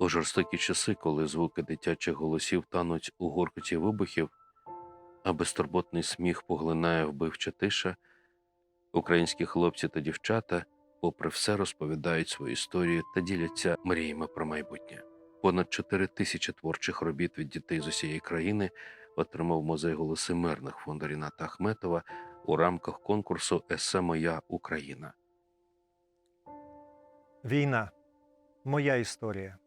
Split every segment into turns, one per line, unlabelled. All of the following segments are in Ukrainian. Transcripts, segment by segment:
У жорстокі часи, коли звуки дитячих голосів тануть у гуркоті вибухів, а безтурботний сміх поглинає вбивча тиша, українські хлопці та дівчата, попри все, розповідають свої історії та діляться мріями про майбутнє. Понад 4 тисячі творчих робіт від дітей з усієї країни отримав музей голоси мирних фонду Ріната Ахметова у рамках конкурсу Есе Моя Україна.
Війна. Моя історія.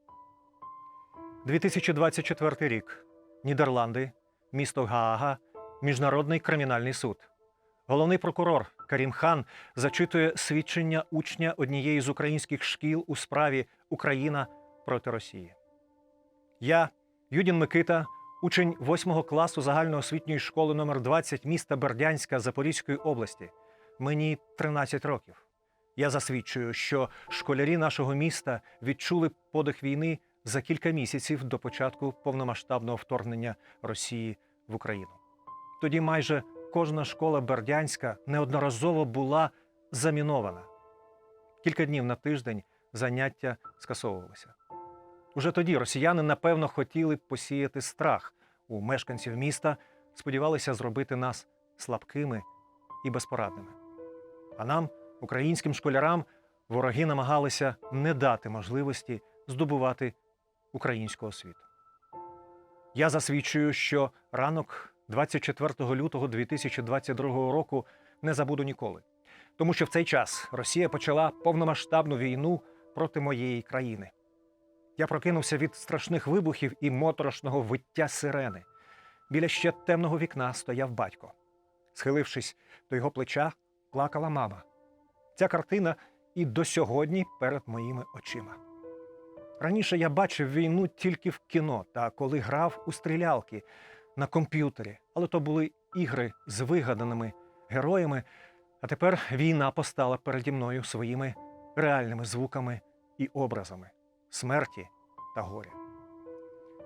2024 рік. Нідерланди, місто Гаага, Міжнародний кримінальний суд. Головний прокурор Карім Хан зачитує свідчення учня однієї з українських шкіл у справі Україна проти Росії. Я, Юдін Микита, учень 8 класу загальноосвітньої школи номер 20 міста Бердянська Запорізької області. Мені 13 років. Я засвідчую, що школярі нашого міста відчули подих війни за кілька місяців до початку повномасштабного вторгнення Росії в Україну. Тоді майже кожна школа Бердянська неодноразово була замінована. Кілька днів на тиждень заняття скасовувалися. Уже тоді росіяни, напевно, хотіли посіяти страх у мешканців міста, сподівалися зробити нас слабкими і безпорадними. А нам, українським школярам, вороги намагалися не дати можливості здобувати українську освіту. Я засвідчую, що ранок 24 лютого 2022 року не забуду ніколи, тому що в цей час Росія почала повномасштабну війну проти моєї країни. Я прокинувся від страшних вибухів і моторошного виття сирени. Біля ще темного вікна стояв батько. Схилившись до його плеча, плакала мама. Ця картина і до сьогодні перед моїми очима. Раніше я бачив війну тільки в кіно та коли грав у стрілялки на комп'ютері, але то були ігри з вигаданими героями. А тепер війна постала переді мною своїми реальними звуками і образами смерті та горя.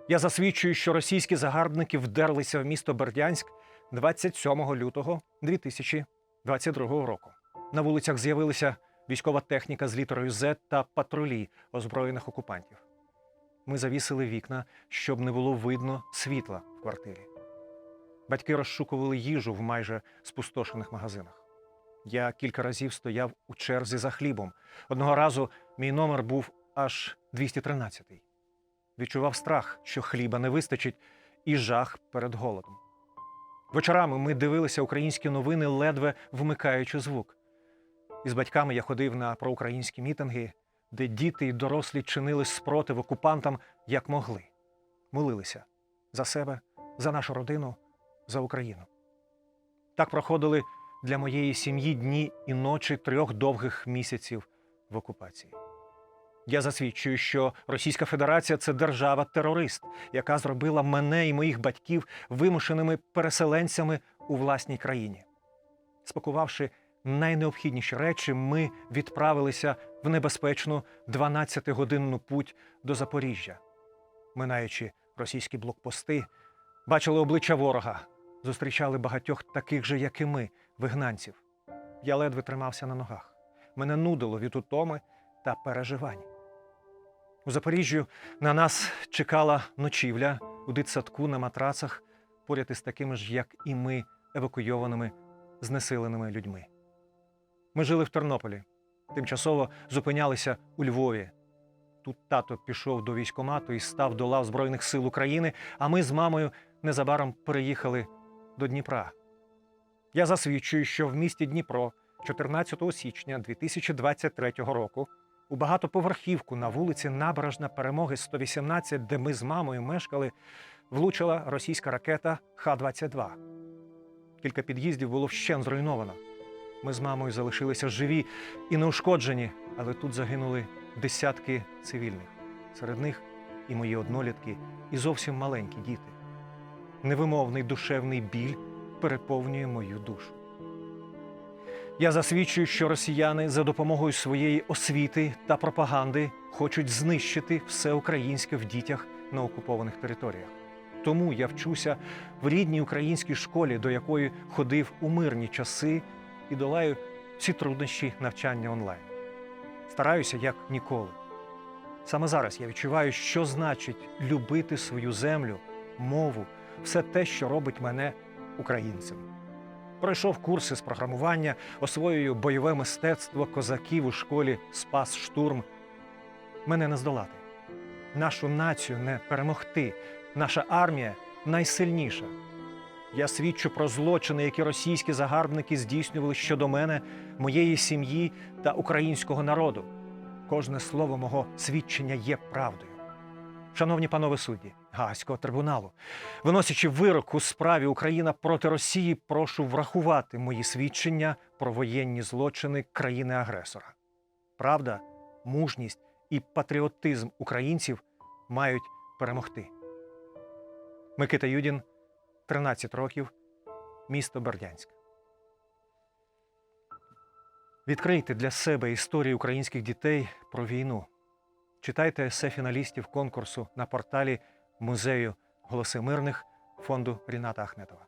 Я засвідчую, що російські загарбники вдерлися в місто Бердянськ 27 лютого 2022 року. На вулицях з'явилася військова техніка з літерою Z та патрулі озброєних окупантів. Ми завісили вікна, щоб не було видно світла в квартирі. Батьки розшукували їжу в майже спустошених магазинах. Я кілька разів стояв у черзі за хлібом. Одного разу мій номер був аж 213-й. Відчував страх, що хліба не вистачить, і жах перед голодом. Вечорами ми дивилися українські новини, ледве вмикаючи звук. Із батьками я ходив на проукраїнські мітинги, де діти й дорослі чинили спротив окупантам як могли. Молилися за себе, за нашу родину, за Україну. Так проходили для моєї сім'ї дні і ночі трьох довгих місяців в окупації. Я засвідчую, що Російська Федерація це держава-терорист, яка зробила мене і моїх батьків вимушеними переселенцями у власній країні. Спакувавши найнеобхідніші речі, ми відправилися в небезпечну 12-годинну путь до Запоріжжя. Минаючи російські блокпости, бачили обличчя ворога, зустрічали багатьох таких же, як і ми, вигнанців. Я ледве тримався на ногах. Мене нудило від утоми та переживань. У Запоріжжю на нас чекала ночівля у дитсадку на матрацах поряд із такими ж, як і ми, евакуйованими, знесиленими людьми. Ми жили в Тернополі, тимчасово зупинялися у Львові. Тут тато пішов до військкомату і став до лав Збройних сил України, а ми з мамою незабаром переїхали до Дніпра. Я засвідчую, що в місті Дніпро 14 січня 2023 року у багатоповерхівку на вулиці Набережна Перемоги 118, де ми з мамою мешкали, влучила російська ракета Х-22. Кілька під'їздів було вщен зруйновано. Ми з мамою залишилися живі і неушкоджені, але тут загинули десятки цивільних. Серед них і мої однолітки, і зовсім маленькі діти. Невимовний душевний біль переповнює мою душу. Я засвідчую, що росіяни за допомогою своєї освіти та пропаганди хочуть знищити все українське в дітях на окупованих територіях. Тому я вчуся в рідній українській школі, до якої ходив у мирні часи і долаю всі труднощі навчання онлайн. Стараюся як ніколи. Саме зараз я відчуваю, що значить любити свою землю, мову, все те, що робить мене українцем. Пройшов курси з програмування, освоюю бойове мистецтво козаків у школі Спас Штурм. Мене не здолати. Нашу націю не перемогти. Наша армія найсильніша. Я свідчу про злочини, які російські загарбники здійснювали щодо мене, моєї сім'ї та українського народу. Кожне слово мого свідчення є правдою. Шановні панове судді Гаазького трибуналу, виносячи вирок у справі Україна проти Росії, прошу врахувати мої свідчення про воєнні злочини країни-агресора. Правда, мужність і патріотизм українців мають перемогти. Микита Юдін, 13 років, місто Бердянськ. Відкрийте для себе історії українських дітей про війну. Читайте есе фіналістів конкурсу на порталі музею Голоси мирних фонду Ріната Ахметова.